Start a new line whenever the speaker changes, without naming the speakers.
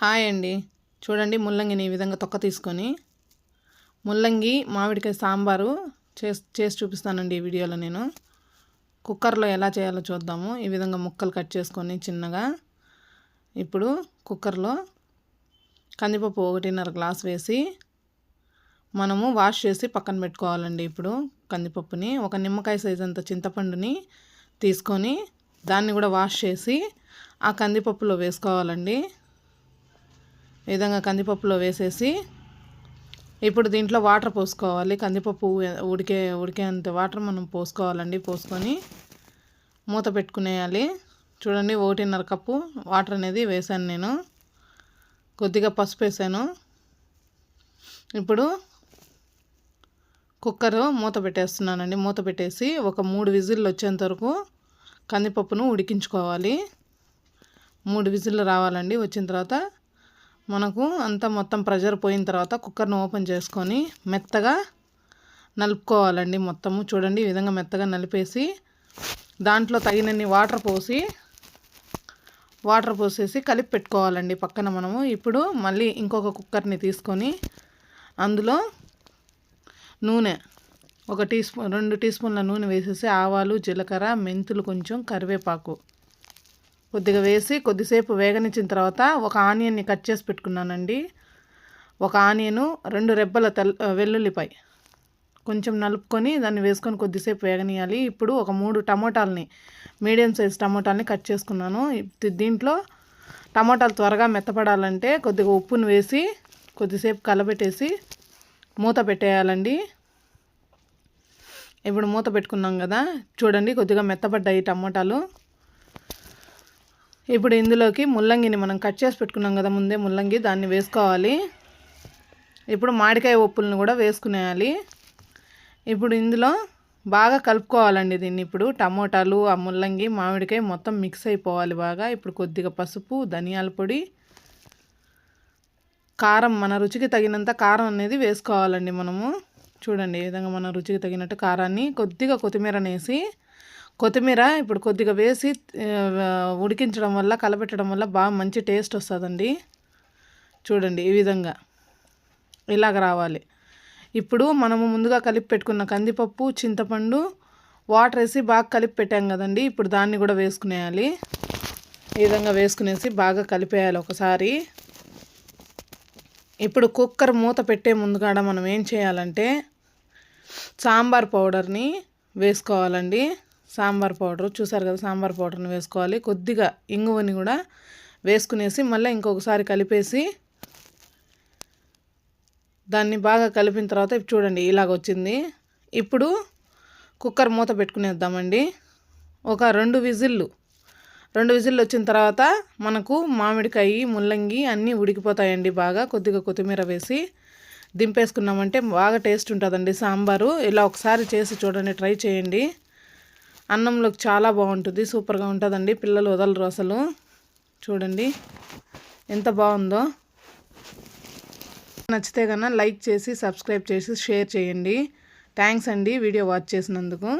Hi అండి. చూడండి ముల్లంగిని ఈ విధంగా తొక్క తీసుకొని ముల్లంగి మామిడికాయ సాంబారు చేసి చేసి చూపిస్తానండి ఈ వీడియోలో నేను. కుక్కర్లో ఎలా చేయాలో చూద్దాము. ఈ విధంగా ముక్కలు కట్ చేసుకొని చిన్నగా ఇప్పుడు కుక్కర్లో కందిపప్పు ఒకటిన్నర గ్లాస్ వేసి మనము వాష్ చేసి పక్కన పెట్టుకోవాలండి ఇప్పుడు కందిపప్పుని. ఒక నిమ్మకాయ సైజ్ అంత చింతపండుని తీసుకొని దాన్ని కూడా వాష్ చేసి ఆ కందిపప్పులో వేసుకోవాలండి. ఈ విధంగా కందిపప్పులో వేసేసి ఇప్పుడు దీంట్లో వాటర్ పోసుకోవాలి. కందిపప్పు ఉడికే ఉడికేంత వాటర్ మనం పోసుకోవాలండి. పోసుకొని మూత పెట్టుకునేయాలి. చూడండి ఒకటిన్నర కప్పు వాటర్ అనేది వేసాను నేను. కొద్దిగా పసుపు వేసాను ఇప్పుడు కుక్కర్ మూత పెట్టేస్తున్నానండి. మూత పెట్టేసి ఒక మూడు విజిల్లు వచ్చేంత వరకు కందిపప్పును ఉడికించుకోవాలి. మూడు విజిల్లు రావాలండి. వచ్చిన తర్వాత మనకు అంతా మొత్తం ప్రెషర్ పోయిన తర్వాత కుక్కర్ని ఓపెన్ చేసుకొని మెత్తగా నలుపుకోవాలండి మొత్తము. చూడండి ఈ విధంగా మెత్తగా నలిపేసి దాంట్లో తగినన్ని వాటర్ పోసి వాటర్ పోసేసి కలిపి పెట్టుకోవాలండి పక్కన మనము. ఇప్పుడు మళ్ళీ ఇంకొక కుక్కర్ని తీసుకొని అందులో నూనె ఒక టీ స్పూన్ రెండు టీ స్పూన్ల నూనె వేసేసి ఆవాలు జీలకర్ర మెంతులు కొంచెం కరివేపాకు కొద్దిగా వేసి కొద్దిసేపు వేగనిచ్చిన తర్వాత ఒక ఆనియన్ని కట్ చేసి పెట్టుకున్నానండి. ఒక ఆనియను రెండు రెబ్బల తెల్ వెల్లుల్లిపాయ. కొంచెం నలుపుకొని దాన్ని వేసుకొని కొద్దిసేపు వేగనీయాలి. ఇప్పుడు ఒక మూడు టమోటాలని మీడియం సైజ్ టమోటాలని కట్ చేసుకున్నాను. దీంట్లో టమోటాలు త్వరగా మెత్తపడాలంటే కొద్దిగా ఉప్పును వేసి కొద్దిసేపు కలబెట్టేసి మూత పెట్టేయాలండి. ఇప్పుడు మూత పెట్టుకున్నాం కదా. చూడండి కొద్దిగా మెత్తపడ్డాయి టమోటాలు. ఇప్పుడు ఇందులోకి ముల్లంగిని మనం కట్ చేసి పెట్టుకున్నాం కదా ముందే ముల్లంగి దాన్ని వేసుకోవాలి. ఇప్పుడు మామిడికాయ ఉప్పులను కూడా వేసుకునేయాలి. ఇప్పుడు ఇందులో బాగా కలుపుకోవాలండి దీన్ని. ఇప్పుడు టమోటాలు ఆ ముల్లంగి మామిడికాయ మొత్తం మిక్స్ అయిపోవాలి బాగా. ఇప్పుడు కొద్దిగా పసుపు ధనియాల పొడి కారం మన రుచికి తగినంత కారం అనేది వేసుకోవాలండి మనము. చూడండి ఈ విధంగా మన రుచికి తగినట్టు కారాన్ని కొద్దిగా కొత్తిమీరనేసి కొత్తిమీర ఇప్పుడు కొద్దిగా వేసి ఉడికించడం వల్ల కలపెట్టడం వల్ల బాగా మంచి టేస్ట్ వస్తుందండి. చూడండి ఈ విధంగా ఇలాగ రావాలి. ఇప్పుడు మనము ముందుగా కలిపి పెట్టుకున్న కందిపప్పు చింతపండు వాటర్ వేసి బాగా కలిపి పెట్టాం కదండి. ఇప్పుడు దాన్ని కూడా వేసుకునేయాలి. ఈ విధంగా వేసుకునేసి బాగా కలిపేయాలి ఒకసారి. ఇప్పుడు కుక్కర్ మూత పెట్టే ముందుగాడ మనం ఏం చేయాలంటే సాంబార్ పౌడర్ని వేసుకోవాలండి. సాంబార్ పౌడర్ చూసారు కదా సాంబార్ పౌడర్ని వేసుకోవాలి. కొద్దిగా ఇంగువని కూడా వేసుకునేసి మళ్ళీ ఇంకొకసారి కలిపేసి దాన్ని బాగా కలిపిన తర్వాత చూడండి ఇలాగ వచ్చింది. ఇప్పుడు కుక్కర్ మూత పెట్టుకునేద్దామండి. ఒక రెండు విజిల్లు. రెండు విజిల్లు వచ్చిన తర్వాత మనకు మామిడికాయ ముల్లంగి అన్నీ ఉడికిపోతాయండి బాగా. కొద్దిగా కొత్తిమీర వేసి దింపేసుకున్నామంటే బాగా టేస్ట్ ఉంటుందండి సాంబారు. ఇలా ఒకసారి చేసి చూడండి ట్రై చేయండి. అన్నంలోకి చాలా బాగుంటుంది సూపర్గా ఉంటుందండి. పిల్లలు వదలరు అసలు. చూడండి ఎంత బాగుందో. నచ్చితే కన్నా లైక్ చేసి సబ్స్క్రైబ్ చేసి షేర్ చేయండి. థ్యాంక్స్ అండి వీడియో వాచ్ చేసినందుకు.